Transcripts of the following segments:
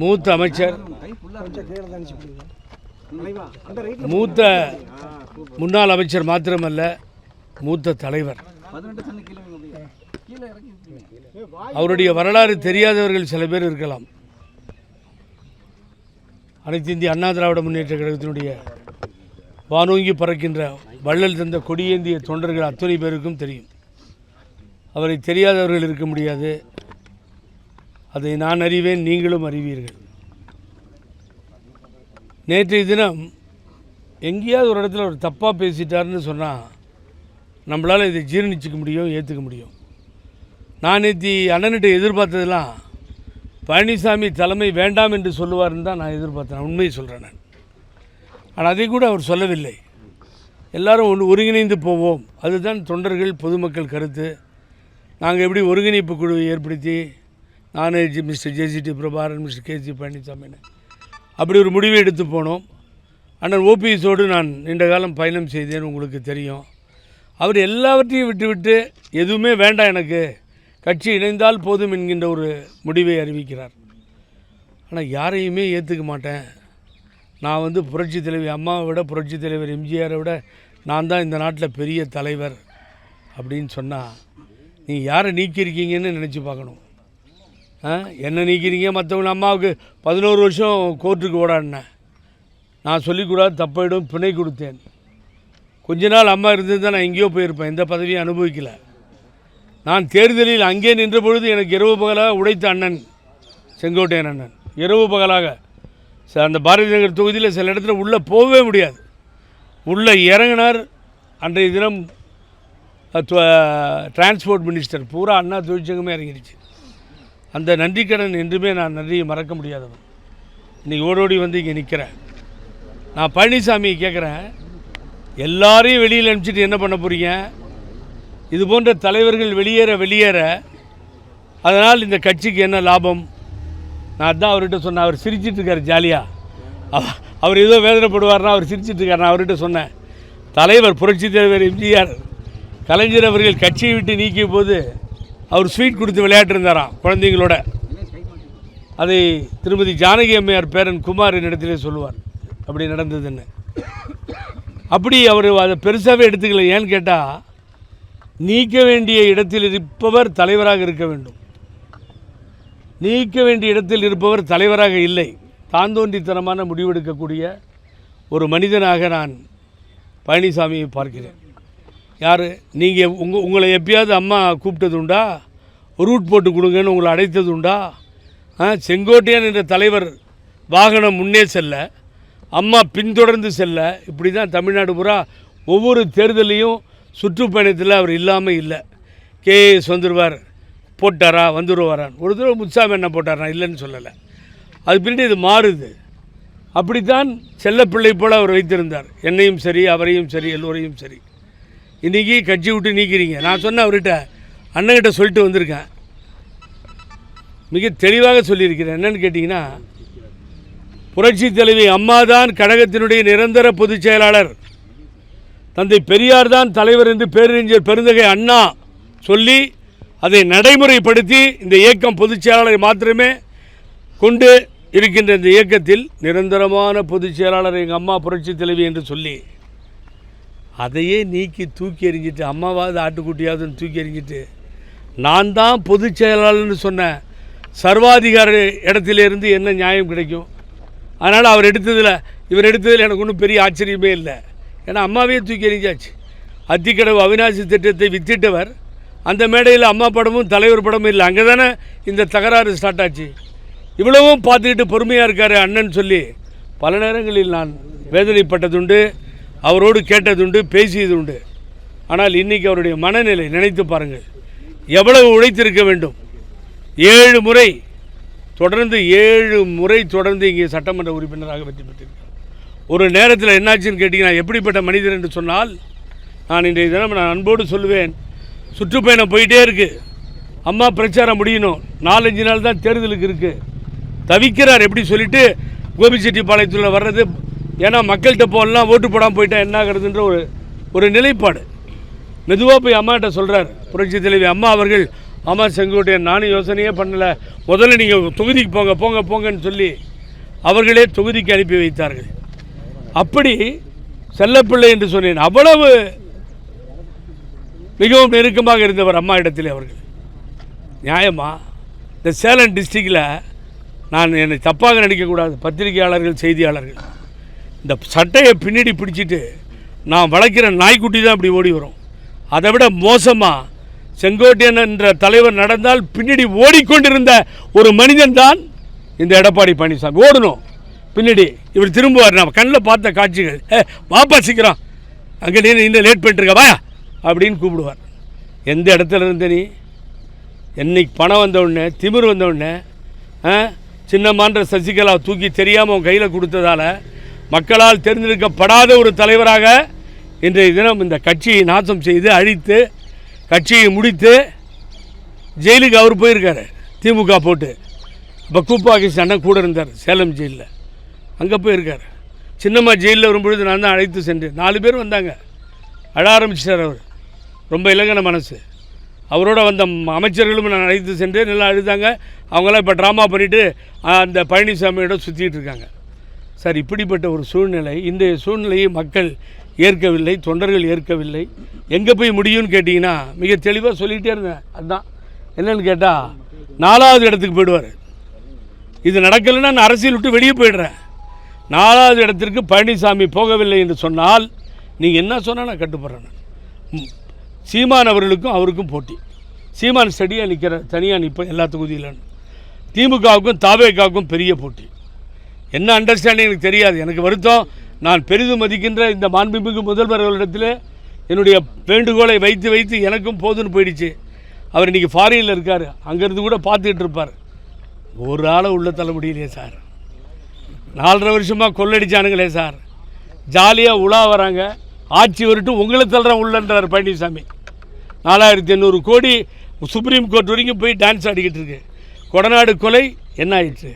மூத்த அமைச்சர். மூத்த முன்னாள் அமைச்சர் மாத்திரமல்ல மூத்த தலைவர். அவருடைய வரலாறு தெரியாதவர்கள் சில பேர் இருக்கலாம். அனைத்து இந்திய அண்ணா திராவிட முன்னேற்ற கழகத்தினுடைய வானோங்கி பறக்கின்ற வள்ளல் தந்த கொடியேந்திய தொண்டர்கள் அத்தனை பேருக்கும் தெரியும். அவரை தெரியாதவர்கள் இருக்க முடியாது. அதை நான் அறிவேன் நீங்களும் அறிவீர்கள். நேற்றைய தினம் எங்கேயாவது ஒரு இடத்துல ஒரு தப்பாக பேசிட்டாருன்னு சொன்னால் நம்மளால் இதை ஜீரணிச்சிக்க முடியும் ஏற்றுக்க முடியும். நான் நேற்று அண்ணன்கிட்ட எதிர்பார்த்ததெல்லாம் பழனிசாமி தலைமை வேண்டாம் என்று சொல்லுவார்னு தான் நான் எதிர்பார்த்தேன். உண்மையை சொல்கிறேன் நான். ஆனால் அதை கூட அவர் சொல்லவில்லை. எல்லாரும் ஒன்று ஒருங்கிணைந்து போவோம். அதுதான் தொண்டர்கள் பொதுமக்கள் கருத்து. நாங்கள் எப்படி ஒருங்கிணைப்பு குழுவை ஏற்படுத்தி நான் mister JCD Prabaran mister KC பழனிசாமின்னு. அப்படி ஒரு முடிவை எடுத்து போனோம். அண்ணன் ஓபிஎஸோடு நான் நீண்ட காலம் பயணம் செய்தேன்னு உங்களுக்கு தெரியும். அவர் எல்லாவற்றையும் விட்டுவிட்டு எதுவுமே வேண்டாம் எனக்கு. கட்சி இணைந்தால் போதும் என்கின்ற ஒரு முடிவை அறிவிக்கிறார். ஆனால் யாரையுமே ஏற்றுக்க மாட்டேன். நான் வந்து புரட்சி தலைவி அம்மாவை விட புரட்சி தலைவர் எம்ஜிஆரை விட நான் தான் இந்த நாட்டில் பெரிய தலைவர் அப்படின்னு சொன்னால் நீங்கள் யாரை நீக்கியிருக்கீங்கன்னு நினச்சி பார்க்கணும். என்ன நீக்கிறீங்க? மற்றவங்க அம்மாவுக்கு பதினோரு வருஷம் கோர்ட்டுக்கு ஓடாடினேன். நான் சொல்லிக்கூடாது தப்பாயிடும் பிணை கொடுத்தேன். கொஞ்ச நாள் அம்மா இருந்தது தான் நான் எங்கேயோ போயிருப்பேன். எந்த பதவியும் அனுபவிக்கல. நான் தேர்தலில் அங்கே நின்ற பொழுது எனக்கு இரவு பகலாக உடைத்த அண்ணன் செங்கோட்டையன் அண்ணன். இரவு பகலாக. ச- அந்த பாரதிய நகர் தொகுதியில் சில இடத்துல உள்ளே போகவே முடியாது. உள்ளே இறங்கினார். அன்றைய தினம் டிரான்ஸ்போர்ட் மினிஸ்டர் பூரா அண்ணா தொழிற்சங்கமே இறங்கிடுச்சு. அந்த நன்றிக்கடன் என்றுமே நான் நன்றியை மறக்க முடியாதவன். இன்றைக்கி ஓடோடி வந்து இங்கே நிற்கிறேன் நான் பழனிசாமியை கேட்குறேன் எல்லாரையும் வெளியில் அனுப்பிச்சிட்டு என்ன பண்ண போகிறீங்க இது போன்ற தலைவர்கள் வெளியேற வெளியேற அதனால் இந்த கட்சிக்கு என்ன லாபம்? நான் அதான் அவர்கிட்ட சொன்னேன். அவர் சிரிச்சிட்ருக்கார் ஜாலியாக அவர் ஏதோ வேதனைப்படுவார்னா அவர் சிரிச்சிட்ருக்கார் நான் அவர்கிட்ட சொன்னேன். தலைவர் புரட்சித் தலைவர் எம்ஜிஆர் கலைஞர் அவர்கள் கட்சியை விட்டு நீக்கிய போது அவர் ஸ்வீட் கொடுத்து விளையாட்டு இருந்தாராம் குழந்தைங்களோட. அதை திருமதி ஜானகி அம்மையார் பேரன் குமார் என்னிடத்திலே சொல்லுவார். அப்படி நடந்ததுன்னு. அப்படி அவர் அதை பெருசாகவே எடுத்துக்கல. ஏன்னு கேட்டால் நீக்க வேண்டிய இடத்தில் இருப்பவர் தலைவராக இருக்க வேண்டும். நீக்க வேண்டிய இடத்தில் இருப்பவர் தலைவராக இல்லை. தான் தோன்றித்தனமான முடிவெடுக்கக்கூடிய ஒரு மனிதனாக நான் பழனிசாமியை பார்க்கிறேன். யார்? நீங்கள் உங்கள் உங்களை எப்பயாவது அம்மா கூப்பிட்டது உண்டா ரூட் போட்டு கொடுங்கன்னு உங்களை அடைத்தது உண்டா ஆ செங்கோட்டையன் என்ற தலைவர் வாகனம் முன்னே செல்ல அம்மா பின்தொடர்ந்து செல்ல இப்படி தான் தமிழ்நாடு பூரா ஒவ்வொரு தேர்தலையும் சுற்றுப்பயணத்தில் அவர் இல்லாமல் இல்லை. கேஎஸ் வந்துடுவார் போட்டாரா வந்துடுவாரான் ஒரு தடவை முச்சாமி என்ன போட்டாரா இல்லைன்னு சொல்லலை. அது பின்னாடி இது மாறுது. அப்படித்தான் செல்லப்பிள்ளை போல் அவர் வைத்திருந்தார். என்னையும் சரி அவரையும் சரி எல்லோரையும் சரி. இன்றைக்கி கட்சி விட்டு நீக்கிறீங்க. நான் சொன்னேன் அவர்கிட்ட அண்ணன்கிட்ட சொல்லிட்டு வந்திருக்கேன். மிக தெளிவாக சொல்லியிருக்கிறேன். என்னன்னு கேட்டிங்கன்னா புரட்சி தலைவி அம்மாதான் கழகத்தினுடைய நிரந்தர பொதுச் செயலாளர். தந்தை பெரியார் தான் தலைவர் என்று பேரறிஞர் பெருந்தகை அண்ணா சொல்லி அதை நடைமுறைப்படுத்தி இந்த இயக்கம் பொதுச் செயலாளரை மாத்திரமே கொண்டு இருக்கின்ற இந்த இயக்கத்தில் நிரந்தரமான பொதுச் செயலாளர் எங்கள் அம்மா புரட்சி தலைவி என்று சொல்லி அதையே நீக்கி தூக்கி எறிஞ்சிட்டு அம்மாவாவது ஆட்டுக்குட்டியாவதுன்னு தூக்கி எறிஞ்சிட்டு நான் தான் பொதுச் செயலாளர்னு சொன்ன சர்வாதிகார இடத்திலிருந்து என்ன நியாயம் கிடைக்கும்? அதனால் அவர் எடுத்ததில் இவர் எடுத்ததில் எனக்கு ஒன்றும் பெரிய ஆச்சரியமே இல்லை. ஏன்னா அம்மாவே தூக்கி எறிஞ்சாச்சு. அத்திக்கடவு அவினாசி திட்டத்தை வித்திட்டவர். அந்த மேடையில் அம்மா படமும் தலைவர் படமும் இல்லை. அங்கே தானே இந்த தகராறு ஸ்டார்ட் ஆச்சு. இவ்வளவும் பார்த்துக்கிட்டு பொறுமையாக இருக்கார் அண்ணன் சொல்லி பல நேரங்களில் நான் வேதனைப்பட்டதுண்டு. அவரோடு கேட்டதுண்டு பேசியதுண்டு. ஆனால் இன்றைக்கி அவருடைய மனநிலை நினைத்து பாருங்கள். எவ்வளவு உழைத்திருக்க வேண்டும்? ஏழு முறை தொடர்ந்து ஏழு முறை தொடர்ந்து இங்கே சட்டமன்ற உறுப்பினராக வெற்றி பெற்றிருக்கிறார். ஒரு நேரத்தில் என்னாச்சுன்னு கேட்டிங்கன்னா எப்படிப்பட்ட மனிதர் என்று சொன்னால் நான் இன்றைய தினம் நான் அன்போடு சொல்லுவேன் சுற்றுப்பயணம் போயிட்டே இருக்குது அம்மா பிரச்சாரம் முடியணும். நாலஞ்சு நாள் தான் தேர்தலுக்கு இருக்குது தவிக்கிறார் எப்படி சொல்லிட்டு கோபிச்செட்டிப்பாளையத்தில் வர்றது ஏன்னா மக்கள்கிட்ட போடலாம் ஓட்டு போடாமல் போயிட்டா என்ன ஆகுறதுன்ற ஒரு ஒரு நிலைப்பாடு. மெதுவாக போய் அம்மாட்ட சொல்கிறார் புரட்சி தலைவி அம்மா அவர்கள் அம்மா செங்கோட்டையன் நானும் யோசனையே பண்ணலை. முதல்ல நீங்கள் தொகுதிக்கு போங்க போங்க போங்கன்னு சொல்லி அவர்களே தொகுதிக்கு அனுப்பி வைத்தார்கள். அப்படி செல்லப்பிள்ளை என்று சொன்னேன். அவ்வளவு மிகவும் நெருக்கமாக இருந்தவர் அம்மா இடத்தில் அவர்கள். நியாயமா? இந்த சேலம் டிஸ்ட்ரிக்டில் நான் என்னை தப்பாக நினைக்கக்கூடாது. பத்திரிகையாளர்கள் செய்தியாளர்கள். இந்த சட்டையை பின்னாடி பிடிச்சிட்டு நான் வளர்க்குற நாய்க்குட்டி தான் இப்படி ஓடி வரும். அதை விட மோசமாக செங்கோட்டையன் என்ற தலைவர் நடந்தால் பின்னாடி ஓடிக்கொண்டிருந்த ஒரு மனிதன் தான் இந்த எடப்பாடி பழனிசாமி. ஓடணும். பின்னாடி இவர் திரும்புவார். நான் கண்ணில் பார்த்த காட்சிகள். ஏ வாப்பா சீக்கிரம். அங்கே நீ இன்னும் லேட் பண்ணிட்டுருக்க வாயா அப்படின்னு கூப்பிடுவார். எந்த இடத்துல இருந்த நீ? என்னைக்கு பணம் வந்தவுடனே திமிர் வந்தவுடனே சின்னமான்ற சசிகலா தூக்கி தெரியாமல் உன் கையில் கொடுத்ததால மக்களால் தேர்ந்தெடுக்கப்படாத ஒரு தலைவராக இன்றைய தினம் இந்த கட்சியை நாசம் செய்து அழித்து கட்சியை முடித்து ஜெயிலுக்கு அவர் போயிருக்காரு. திமுக போட்டு. இப்போ கூப்பாக்கி அண்ணன் கூட இருந்தார் சேலம் ஜெயிலில். அங்கே போயிருக்கார். சின்னம்மா ஜெயிலில் வரும்பொழுது நான் தான் அழைத்து சென்றேன் நாலு பேர் வந்தாங்க. அழ ஆரம்பிச்சிட்டார் அவர். ரொம்ப இலங்கன மனசு. அவரோட வந்த ம- அமைச்சர்களும் நான் அழைத்து சென்று நல்லா அழுதாங்க. அவங்களாம் இப்போ ட்ராமா பண்ணிவிட்டு அந்த பழனிசாமியோட சுற்றிட்டு இருக்காங்க. சார் இப்படிப்பட்ட ஒரு சூழ்நிலை இன்றைய சூழ்நிலையை மக்கள் ஏற்கவில்லை தொண்டர்கள் ஏற்கவில்லை. எங்கே போய் முடியும்னு கேட்டிங்கன்னா மிக தெளிவாக சொல்லிகிட்டே இருந்தேன். அதுதான் என்னன்னு கேட்டால் நாலாவது இடத்துக்கு போயிடுவார். இது நடக்கலைன்னா நான் அரசியல் விட்டு வெளியே போயிடுறேன். நாலாவது இடத்திற்கு பழனிசாமி போகவில்லை என்று சொன்னால் நீங்கள் என்ன சொன்னால் நான் கட்டுப்படுறேன் சீமான் அவர்களுக்கும் அவருக்கும் போட்டி. சீமான் ஸ்டடியாக நிற்கிற தனியாக நிற்பேன் எல்லா தொகுதியிலும். திமுகவுக்கும் தாவேக்காவுக்கும் பெரிய போட்டி. என்ன அண்டர்ஸ்டாண்டிங் எனக்கு தெரியாது. எனக்கு வருத்தம். நான் பெரிதும் மதிக்கின்ற இந்த மாண்புமிகு முதல்வர் அவர்களிடத்தில் என்னுடைய வேண்டுகோளை வைத்து வைத்து எனக்கும் போதுன்னு போயிடுச்சு. அவர் இன்றைக்கி ஃபாரினில் இருக்கார். அங்கேருந்து கூட பார்த்துக்கிட்டு இருப்பார். ஒரு ஆளை உள்ள தள்ள முடியலையே சார். நாலரை வருஷமாக கொள்ளடிச்சானுங்களே சார். ஜாலியாக உலா வராங்க. ஆட்சி வரட்டும் உங்களை தள்ளுறேன் உள்ளன்றார் பழனிசாமி. நாலாயிரத்தி எண்ணூறு கோடி சுப்ரீம் கோர்ட் வரைக்கும் போய் டான்ஸ் ஆடிக்கிட்டு இருக்கு. கொடநாடு கொலை என்ன ஆயிடுச்சு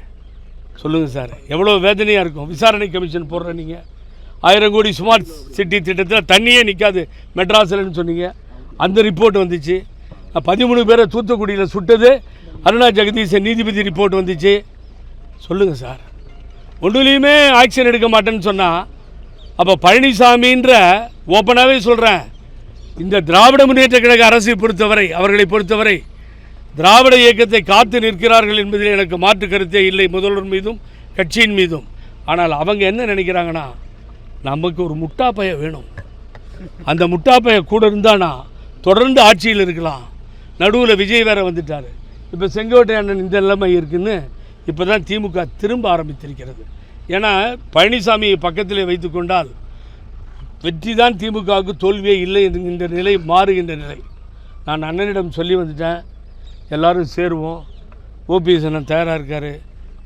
சொல்லுங்கள் சார். எவ்வளோ வேதனையாக இருக்கும். விசாரணை கமிஷன் போடுற நீங்கள் ஆயிரம் கோடி ஸ்மார்ட் சிட்டி திட்டத்தில் தண்ணியே நிற்காது மெட்ராஸில்னு சொன்னீங்க. அந்த ரிப்போர்ட் வந்துச்சு. பதிமூணு பேரை தூத்துக்குடியில் சுட்டது. அருணா ஜெகதீசன் நீதிபதி ரிப்போர்ட் வந்துச்சு. சொல்லுங்கள் சார். ஒன்றுலேயுமே ஆக்ஷன் எடுக்க மாட்டேன்னு சொன்னால் அப்போ பழனிசாமின்ற ஓப்பனாகவே சொல்கிறேன் இந்த திராவிட முன்னேற்ற கழக அரசை பொறுத்தவரை அவர்களை பொறுத்தவரை திராவிட இயக்கத்தை காத்து நிற்கிறார்கள் என்பதில் எனக்கு மாற்று கருத்தே இல்லை முதல்வர் மீதும் கட்சியின் மீதும். ஆனால் அவங்க என்ன நினைக்கிறாங்கன்னா நமக்கு ஒரு முட்டாப்பைய வேணும். அந்த முட்டாப்பைய கூட இருந்தானா தொடர்ந்து ஆட்சியில் இருக்கலாம். நடுவில் விஜய் வேற வந்துட்டார். இப்போ செங்கோட்டை அண்ணன் இந்த நிலைமை இருக்குன்னு இப்போ தான் திமுக திரும்ப ஆரம்பித்திருக்கிறது. ஏன்னா பழனிசாமியை பக்கத்திலே வைத்துக்கொண்டால் வெற்றி தான் திமுகவுக்கு தோல்வியே இல்லை என்கின்ற நிலை மாறுகின்ற நிலை. நான் அண்ணனிடம் சொல்லி வந்துட்டேன். எல்லோரும் சேருவோம். ஓபிஎஸ் அண்ணன் தயாராக இருக்கார்.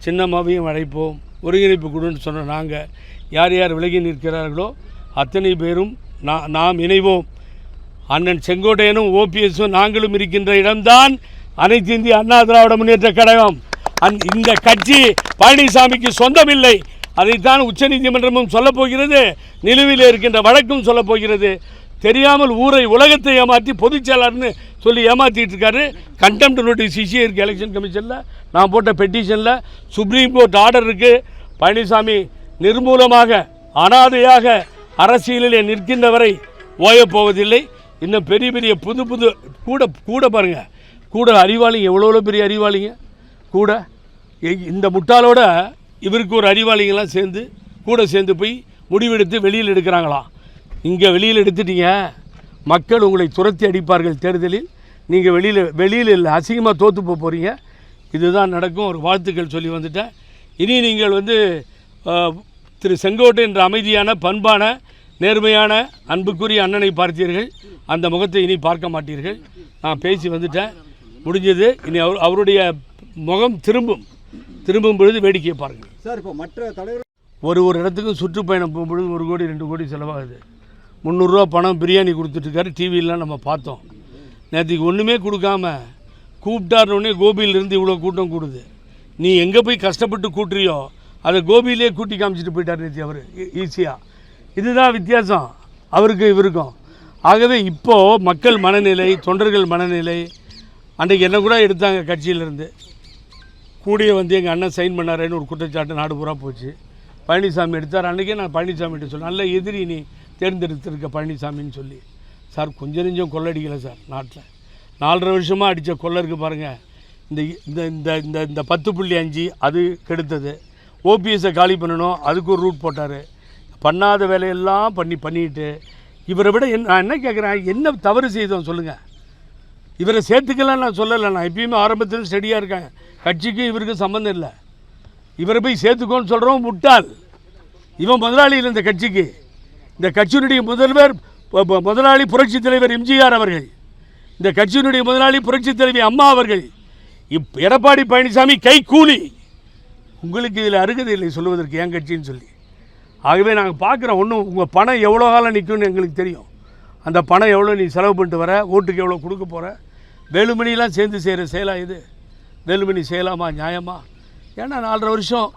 சின்னம்மாவையும் அழைப்போம். ஒருங்கிணைப்பு குழுன்னு சொன்ன நாங்கள் யார் யார் விலகி நிற்கிறார்களோ அத்தனை பேரும் நான் நாம் இணைவோம். அண்ணன் செங்கோட்டையனும் ஓபிஎஸும் நாங்களும் இருக்கின்ற இடம்தான் அனைத்து இந்திய அண்ணா திராவிட முன்னேற்ற கழகம். அந் இந்த கட்சி பழனிசாமிக்கு சொந்தமில்லை. அதைத்தான் உச்சநீதிமன்றமும் சொல்லப்போகிறது நிலுவையில் இருக்கின்ற வழக்கும் சொல்லப்போகிறது தெரியாமல் ஊரை உலகத்தை ஏமாற்றி பொதுச் செயலாளர்னு சொல்லி ஏமாற்றிட்டு இருக்காரு. கண்டெம்ட் நோட்டீஸ் இஷ்யூ இருக்குது எலெக்ஷன் கமிஷனில் நான் போட்ட பெட்டிஷனில் சுப்ரீம் கோர்ட் ஆர்டர் இருக்குது பழனிசாமி நிர்மூலமாக அனாதையாக அரசியலிலே நிற்கின்றவரை ஓயப் போவதில்லை. இன்னும் பெரிய பெரிய புது புது கூட கூட பாருங்கள் கூட அறிவாளிங்க எவ்வளோ எவ்வளோ பெரிய அறிவாளிங்க? கூட. இந்த முட்டாளோட இவருக்கு ஒரு அறிவாளிங்கெல்லாம் சேர்ந்து கூட சேர்ந்து போய் முடிவெடுத்து வெளியில் எடுக்கிறாங்களாம். இங்கே வெளியில் எடுத்துட்டீங்க. மக்கள் உங்களை துரத்தி அடிப்பார்கள் தேர்தலில். நீங்கள் வெளியில் வெளியில் இல்லை அசிங்கமாக தோற்று போக போகிறீங்க இதுதான் நடக்கும் ஒரு வாழ்த்துக்கள் சொல்லி வந்துட்டேன். இனி நீங்கள் வந்து திரு செங்கோட்டை என்ற அமைதியான பண்பான நேர்மையான அன்புக்குரிய அண்ணனை பார்த்தீர்கள். அந்த முகத்தை இனி பார்க்க மாட்டீர்கள். நான் பேசி வந்துட்டேன். முடிஞ்சது. இனி அவர் அவருடைய முகம் திரும்பும். திரும்பும் பொழுது வேடிக்கையை பாருங்கள். சார் இப்போ மற்ற தலைவர் ஒரு ஒரு இடத்துக்கும் சுற்றுப்பயணம் போகும்பொழுது ஒரு கோடி ரெண்டு கோடி செலவாகுது. முந்நூறுரூவா பணம் பிரியாணி கொடுத்துட்ருக்காரு. டிவியிலாம் நம்ம பார்த்தோம். நேற்றுக்கு ஒன்றுமே கொடுக்காம கூப்பிட்டாருன்னே கோபியிலிருந்து இவ்வளோ கூட்டம் கூடுது. நீ எங்கே போய் கஷ்டப்பட்டு கூட்டுறியோ அதை கோபியிலே கூட்டி காமிச்சிட்டு போயிட்டார் நேற்று அவர். ஈஸியாக இதுதான் வித்தியாசம். அவருக்கு இவருக்கும். ஆகவே இப்போது மக்கள் மனநிலை தொண்டர்கள் மனநிலை அன்றைக்கி என்ன கூட எடுத்தாங்க கட்சியிலேருந்து. கூடிய வந்து எங்கள் அண்ணன் சைன் பண்ணாரேன்னு ஒரு குற்றச்சாட்டு நாடு பூரா போச்சு. பழனிசாமி எடுத்தார். அன்றைக்கே நான் பழனிசாமிகிட்ட சொன்னேன். நல்ல எதிரி நீ. தேர்ந்தெடுத்திருக்க பழனிசாமின்னு சொல்லி. சார் கொஞ்சம் நெஞ்சம் கொள்ளடிக்கலை சார் நாட்டில். நாலரை வருஷமாக அடித்த கொள்ளை இருக்குது பாருங்கள் இந்த இந்த இந்த இந்த இந்த பத்து புள்ளி அஞ்சு அது கெடுத்தது. ஓபிஎஸை காலி பண்ணணும் அதுக்கு ஒரு ரூட் போட்டார். பண்ணாத வேலையெல்லாம் பண்ணி பண்ணிட்டு. இவரை விட என்ன நான் என்ன கேட்குறேன் என்ன தவறு செய்தோம் சொல்லுங்கள் இவரை சேர்த்துக்கலாம் நான் சொல்லலை நான் எப்பயுமே ஆரம்பத்தில் ஸ்டடியாக இருக்கேன். கட்சிக்கும் இவருக்கும் சம்மந்தம் இல்லை. இவரை போய் சேர்த்துக்கோன்னு சொல்கிறோம் முட்டாள். இவன் முதலாளி இல்லை இந்த கட்சிக்கு. இந்த கட்சியினுடைய முதல்வர் முதலாளி புரட்சித் தலைவர் எம்ஜிஆர் அவர்கள் இந்த கட்சியினுடைய முதலாளி புரட்சித் தலைவி அம்மா அவர்கள் இப் எடப்பாடி பழனிசாமி கை கூலி. உங்களுக்கு இதில் அருகதை இல்லை சொல்லுவதற்கு என் கட்சின்னு சொல்லி. ஆகவே நாங்கள் பார்க்குறோம் ஒன்றும் உங்கள் பணம் எவ்வளோ காலம் நிற்கும்னு எங்களுக்கு தெரியும். அந்த பணம் எவ்வளோ நீ செலவு பண்ணிட்டு வர ஓட்டுக்கு எவ்வளோ கொடுக்க போகிற வேலுமணிலாம் சேர்ந்து செய்கிற செயலா இது? வேலுமணி செய்யலாமா நியாயமா? ஏன்னா நாலரை வருஷம்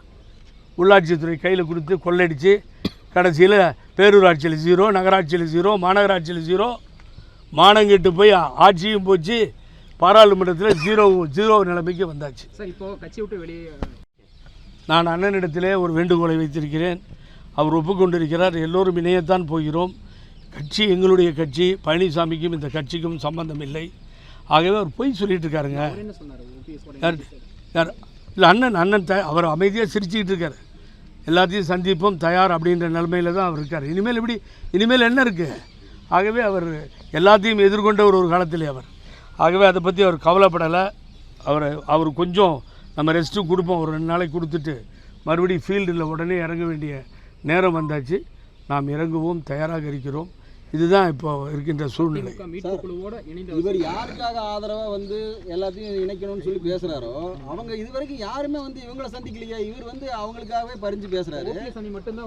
உள்ளாட்சித்துறை கையில் கொடுத்து கொள்ளடிச்சு கடைசியில் பேரூராட்சியில் ஜீரோ நகராட்சியில் ஜீரோ மாநகராட்சியில் ஜீரோ மானங்கிட்டு போய் ஆட்சியும் போச்சு. பாராளுமன்றத்தில் ஜீரோ ஜீரோ நிலைமைக்கு வந்தாச்சு. சார் இப்போ கட்சி விட்டு வெளியே நான் அண்ணனிடத்திலே ஒரு வேண்டுகோளை வைத்திருக்கிறேன். அவர் ஒப்புக்கொண்டிருக்கிறார் எல்லோரும் இணையத்தான் போகிறோம். கட்சி எங்களுடைய கட்சி பழனிசாமிக்கும் இந்த கட்சிக்கும் சம்பந்தம் இல்லை. ஆகவே அவர் பொய் சொல்லிட்டு இருக்காருங்க. யார்? யார்? இல்லை அண்ணன் அண்ணன் த அவர் அமைதியாக சிரிச்சுக்கிட்டு இருக்கார். எல்லாத்தையும் சந்திப்போம் தயார் அப்படின்ற நிலைமையில தான் அவர் இருக்கார். இனிமேல் எப்படி? இனிமேல் என்ன இருக்குது ஆகவே அவர் எல்லாத்தையும் எதிர்கொண்ட ஒரு ஒரு காலத்திலே அவர். ஆகவே அதை பற்றி அவர் கவலைப்படலை. அவர் அவர் கொஞ்சம் நம்ம ரெஸ்ட்டு கொடுப்போம். ஒரு ரெண்டு நாளைக்கு கொடுத்துட்டு மறுபடியும் ஃபீல்டில் உடனே இறங்க வேண்டிய நேரம் வந்தாச்சு. நாம் இறங்குவோம் தயாராக இருக்கிறோம். இதுதான் இப்போ இருக்கின்ற சூழ்நிலை. இவர் யாருக்காக ஆதரவா வந்து எல்லாத்தையும் இணைக்கணும்னு சொல்லி பேசுறாரோ அவங்க இது வரைக்கும் யாருமே வந்து இவங்கள சந்திக்கலையே. இவர் வந்து அவங்களுக்காகவே பறிஞ்சு பேசுறாரு.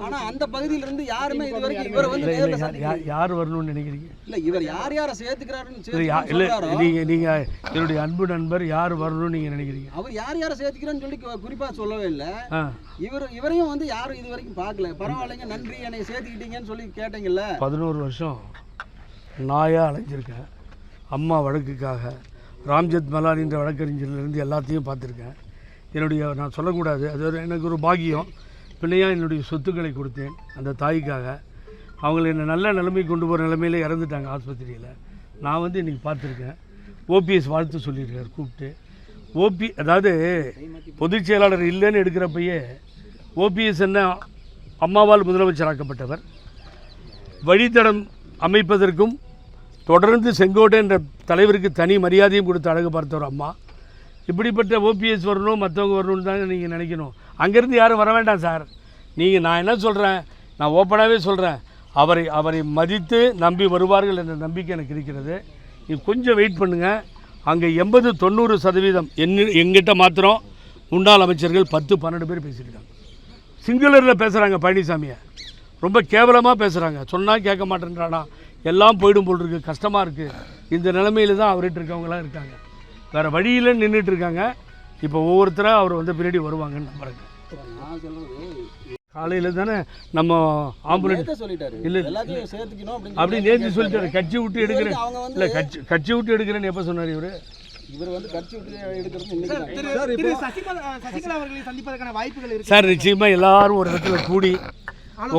ஆனா அந்த பகுதியில இருந்து யாருமே இது வரைக்கும் இவரை வந்து யார் வரணும்னு நினைக்கிறீங்க? இல்ல இவர் யார் யாரை சேர்த்துக்கிறாருன்னு இல்லை நீங்கள் நீங்கள் என்னுடைய அன்பு நண்பர் யார் வரணும்னு நீங்கள் நினைக்கிறீங்க? அவர் யார் யாரை சேர்த்துக்கிறேன்னு சொல்லி குறிப்பா சொல்லவே இல்லை. இவர் இவரையும் வந்து யாரும் இது வரைக்கும் பார்க்கல. பரவாயில்லைங்க நன்றி என்னை சேர்த்துக்கிட்டீங்கன்னு சொல்லி கேட்டீங்கல்ல. பதினோரு வருஷம். நாயாக அலைஞ்சிருக்கேன். அம்மா வழக்குக்காக. ராம்ஜெத் மலானின்ற வழக்கறிஞர்லேருந்து எல்லாத்தையும் பார்த்துருக்கேன். என்னுடைய நான் சொல்லக்கூடாது அது ஒரு எனக்கு ஒரு பாக்கியம். பிள்ளையாக என்னுடைய சொத்துக்களை கொடுத்தேன் அந்த தாய்க்காக. அவங்களை என்னை நல்ல நிலைமை கொண்டு போகிற நிலைமையில இறந்துட்டாங்க ஆஸ்பத்திரியில். நான் வந்து இன்றைக்கி பார்த்துருக்கேன். ஓபிஎஸ் வாழ்த்து சொல்லியிருக்கார் கூப்பிட்டு. ஓபி அதாவது பொதுச் செயலாளர் இல்லைன்னு எடுக்கிறப்பயே ஓபிஎஸ் என்ன அம்மாவால் முதலமைச்சராக்கப்பட்டவர் வழித்தடம் அமைப்பதற்கும் தொடர்ந்து செங்கோட்டை என்ற தலைவருக்கு தனி மரியாதையும் கொடுத்து அழகு பார்த்தவர் அம்மா. இப்படிப்பட்ட ஓபிஎஸ் வரணும் மற்றவங்க வரணும்னு தாங்க நீங்கள் நினைக்கணும். அங்கேருந்து யாரும் வர வேண்டாம் சார். நீங்கள் நான் என்ன சொல்கிறேன் நான் ஓப்பனாகவே சொல்கிறேன் அவரை அவரை மதித்து நம்பி வருவார்கள் என்ற நம்பிக்கை எனக்கு இருக்கிறது. நீங்கள் கொஞ்சம் வெயிட் பண்ணுங்கள் அங்கே எண்பது தொண்ணூறு சதவீதம் என்ன எங்கிட்ட மாத்திரம் முன்னாள் அமைச்சர்கள் பத்து பன்னெண்டு பேர் பேசியிருக்காங்க. சிங்களரில் பேசுகிறாங்க பழனிசாமியை. ரொம்ப கேவலமாக பேசுகிறாங்க சொன்னால் கேட்க மாட்டேன்றானா? எல்லாம் போயிடும் போல் இருக்குது கஷ்டமாக இருக்குது இந்த நிலைமையில தான் அவர்கிட்ட இருக்கவங்களாம் இருக்காங்க. வேறு வழியில் நின்றுட்டு இருக்காங்க. இப்போ ஒவ்வொருத்தராக அவர் வந்து பின்னாடி வருவாங்கன்னு நம்புறேங்க. நான் சொல்றது காலையில் தானே நம்ம ஆம்புலன்ஸ் சொல்லிட்டாரு. இல்ல. அப்படி நேற்று. சொல்லிட்டாரு. கட்சி விட்டு எடுக்கிறேன். இல்லை கட்சி கட்சி விட்டு எடுக்கிறேன்னு எப்போ சொன்னார் இவர்? இவர் வந்து கட்சி விட்டு எடுக்கிறது இன்னைக்கு தான். திரு திரு சசிகலா சசிகலா அவர்களை சந்திப்பதற்கான வாய்ப்புகள் இருக்கு. சார் நிச்சயமாக எல்லாரும் ஒரு இடத்துல கூடி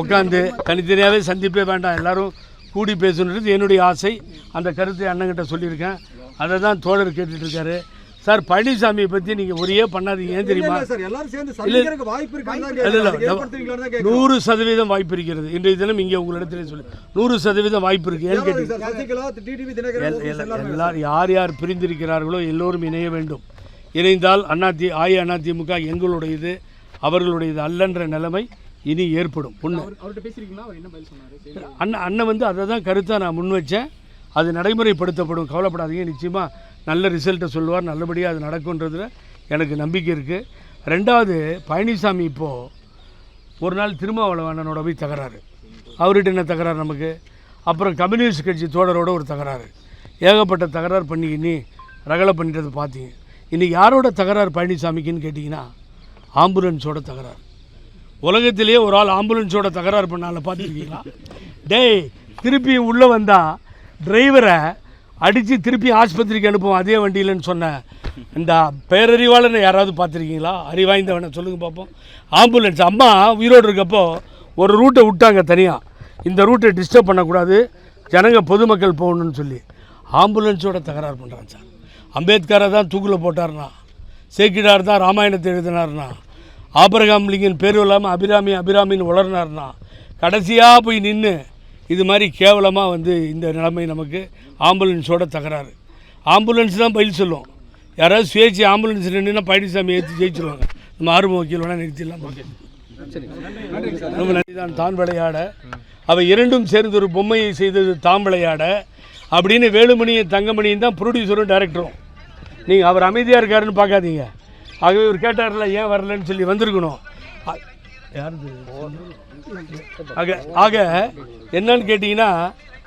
உட்காந்து தனித்தனியாகவே சந்திப்பே வேண்டாம். எல்லாரும் கூடி பேசணுன்றது என்னுடைய ஆசை. அந்த கருத்தை அண்ணங்கிட்ட சொல்லியிருக்கேன். அதை தான் தோழர் கேட்டுட்டு இருக்காரு சார் பழனிசாமியை பற்றி நீங்கள் ஒரே பண்ணாதீங்க. ஏன் தெரியுமா? இல்லை. நூறு சதவீதம் வாய்ப்பு இருக்கிறது. இன்றைய தினம் இங்கே உங்களிடத்திலே சொல்லி. நூறு சதவீதம் வாய்ப்பு இருக்குது ஏன்னு கேட்டீங்க? எல்லாரும் எல்லார் யார் யார் பிரிந்திருக்கிறார்களோ எல்லோரும் இணைய வேண்டும். இணைந்தால் அண்ணாதி அஇஅதிமுக எங்களுடையது அவர்களுடையது அல்லன்ற நிலைமை. இனி ஏற்படும். ஒன்று. அண்ணன் அண்ணன் வந்து அதை தான் கருத்தாக நான் முன் வச்சேன். அது நடைமுறைப்படுத்தப்படும். கவலைப்படாதீங்க. நிச்சயமாக நல்ல ரிசல்ட்டை சொல்லுவார். நல்லபடியாக அது நடக்குன்றதுல எனக்கு நம்பிக்கை இருக்குது ரெண்டாவது பழனிசாமி இப்போது ஒரு நாள் திருமாவளவன் அண்ணனோட போய் தகராறு. அவர்கிட்ட என்ன தகராறு நமக்கு? அப்புறம் கம்யூனிஸ்ட் கட்சி தோழரோட ஒரு தகராறு. ஏகப்பட்ட தகராறு பண்ணி நீ ரகலை பண்ணிட்டதை பார்த்தீங்க. இன்னைக்கு யாரோட தகராறு பழனிசாமிக்குன்னு கேட்டிங்கன்னா ஆம்புலன்ஸோட தகராறு. உலகத்திலேயே ஒரு ஆள் ஆம்புலன்ஸோட தகராறு பண்ணால பார்த்துருக்கீங்களா? டேய் திருப்பி உள்ளே வந்தால் டிரைவரை அடித்து திருப்பி ஆஸ்பத்திரிக்கு அனுப்புவோம் அதே வண்டியிலன்னு சொன்ன இந்த பேரறிவாளனை யாராவது பார்த்துருக்கீங்களா? அறிவாய்ந்தவனை. சொல்லுங்கள் பார்ப்போம் ஆம்புலன்ஸ். அம்மா உயிரோடு இருக்கப்போ ஒரு ரூட்டை விட்டாங்க தனியாக இந்த ரூட்டை டிஸ்டர்ப் பண்ணக்கூடாது. ஜனங்க பொதுமக்கள் போகணும்னு சொல்லி. ஆம்புலன்ஸோட தகராறு பண்ணுறான் சார். அம்பேத்கரை தான் தூக்கில் போட்டார்னா சேக்கிடார் தான் ராமாயணத்தை எழுதினார்னா ஆபரகாம் லிங்கன் பேர் இல்லாமல் அபிராமி அபிராமின்னு வளர்னார்னா கடைசியாக போய் நின்று இது மாதிரி கேவலமாக வந்து இந்த நிலைமை நமக்கு ஆம்புலன்ஸோட தகராறு. ஆம்புலன்ஸ் தான் பதில் சொல்லும். யாராவது சுயேட்சை ஆம்புலன்ஸ் நின்றுனா பழனிசாமி ஏற்றி ஜெயிச்சிருவாங்க. நம்ம ஆர்வம் வக்கீல் வேணால் நிறுத்திடலாம் ரொம்ப நன்றி. தான் தான் விளையாட அவை இரண்டும் சேர்ந்து ஒரு பொம்மையை செய்தது தாம் விளையாட அப்படின்னு வேலுமணியும் தங்கமணியும் தான் ப்ரொடியூசரும் டைரக்டரும் நீங்கள் அவர் அமைதியாக இருக்காருன்னு பார்க்காதீங்க. ஆகவே இவர் கேட்டார்ல ஏன் வரலன்னு சொல்லி வந்திருக்கணும். ஆக ஆக என்னன்னு கேட்டிங்கன்னா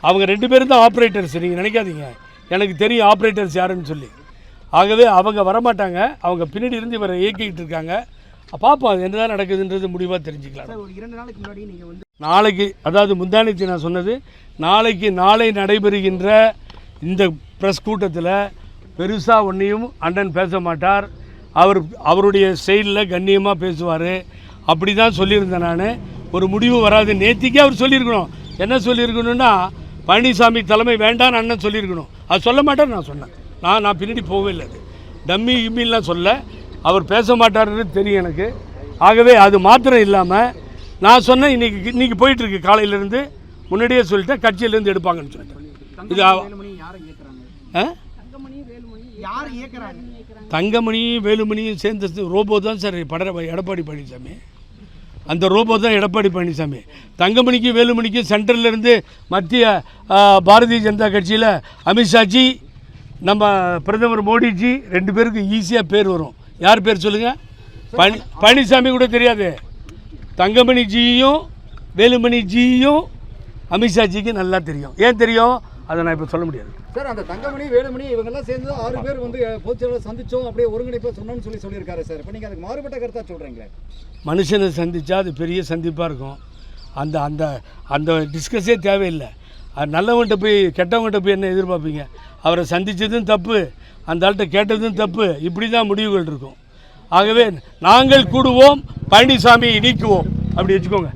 அவங்க ரெண்டு பேரும் தான் ஆப்ரேட்டர்ஸ் நீங்கள் நினைக்காதீங்க. எனக்கு தெரியும் ஆப்ரேட்டர்ஸ் யாருன்னு சொல்லி. ஆகவே அவங்க வரமாட்டாங்க. அவங்க பின்னாடி இருந்து இவரை இயக்கிக்கிட்டு இருக்காங்க. பார்ப்போம் அது என்னதான் நடக்குதுன்றது முடிவாக தெரிஞ்சுக்கலாம். சார் ஒரு இரண்டு நாளைக்கு முன்னாடி நீங்க வந்து நாளைக்கு அதாவது முந்தானத்து நான் சொன்னது நாளைக்கு நாளை நடைபெறுகின்ற இந்த ப்ரெஸ் கூட்டத்தில் பெருசாக ஒன்றையும் அண்ணன் பேச மாட்டார். அவர் அவருடைய ஸ்டைலில் கண்ணியமாக பேசுவார். அப்படி தான் சொல்லியிருந்தேன் நான். ஒரு முடிவு வராது. நேத்திக்கே அவர் சொல்லியிருக்கணும். என்ன சொல்லியிருக்கணும்னா பழனிசாமி தலைமை வேண்டாம்னு அண்ணன் சொல்லியிருக்கணும். அது சொல்ல மாட்டார் நான் சொன்னேன். நான் நான் பின்னாடி போகவே இல்லை அது. டம்மி கிம்மிலாம் சொல்ல அவர் பேச மாட்டாருன்னு தெரியும் எனக்கு. ஆகவே அது மாத்திரம் இல்லாமல் நான் சொன்னேன் இன்னைக்கு இன்னைக்கு போயிட்டு இருக்கு காலையிலேருந்து முன்னாடியே சொல்லிட்டேன். கட்சியிலேருந்து எடுப்பாங்கன்னு சொல்லிட்டேன். இது தங்கமணியும் வேலுமணியும் சேர்ந்து ரோபோ தான் சார் பட எடப்பாடி பழனிசாமி. அந்த ரோபோ தான் எடப்பாடி பழனிசாமி. தங்கமணிக்கும் வேலுமணிக்கும் சென்ட்ரல்லேருந்து மத்திய பாரதிய ஜனதா கட்சியில் அமித்ஷாஜி நம்ம பிரதமர் மோடிஜி ரெண்டு பேருக்கு ஈஸியாக பேர் வரும். யார் பேர் சொல்லுங்கள் பழனி பழனிசாமி கூட தெரியாது. தங்கமணி ஜியும் வேலுமணி ஜியும் அமித்ஷாஜிக்கு நல்லா தெரியும். ஏன் தெரியும்? அதை நான் இப்போ சொல்ல முடியாது. சார் அந்த தங்கமணி வேலுமணி இவங்கெல்லாம் சேர்ந்து ஆறு பேர் வந்து பொதுச்செயலாளர் சந்திச்சோம் அப்படியே ஒருங்கிணைப்பா சொன்னோம்னு சொல்லி சொல்லியிருக்காரு சார். இப்போ நீங்கள் அதுக்கு மாறுபட்ட கருத்தா சொல்கிறீங்களே மனுஷனை சந்திச்சா அது பெரிய சந்திப்பாக இருக்கும். அந்த அந்த அந்த டிஸ்கஸே தேவையில்லை. அது நல்லவன்கிட்ட போய் கெட்டவன்கிட்ட போய் என்ன எதிர்பார்ப்பீங்க? அவரை சந்தித்ததும் தப்பு அந்த ஆள்கிட்ட கேட்டதும் தப்பு இப்படி தான் முடிவுகள் இருக்கும். ஆகவே நாங்கள் கூடுவோம் பழனிசாமியை நீக்குவோம். அப்படி வச்சுக்கோங்க.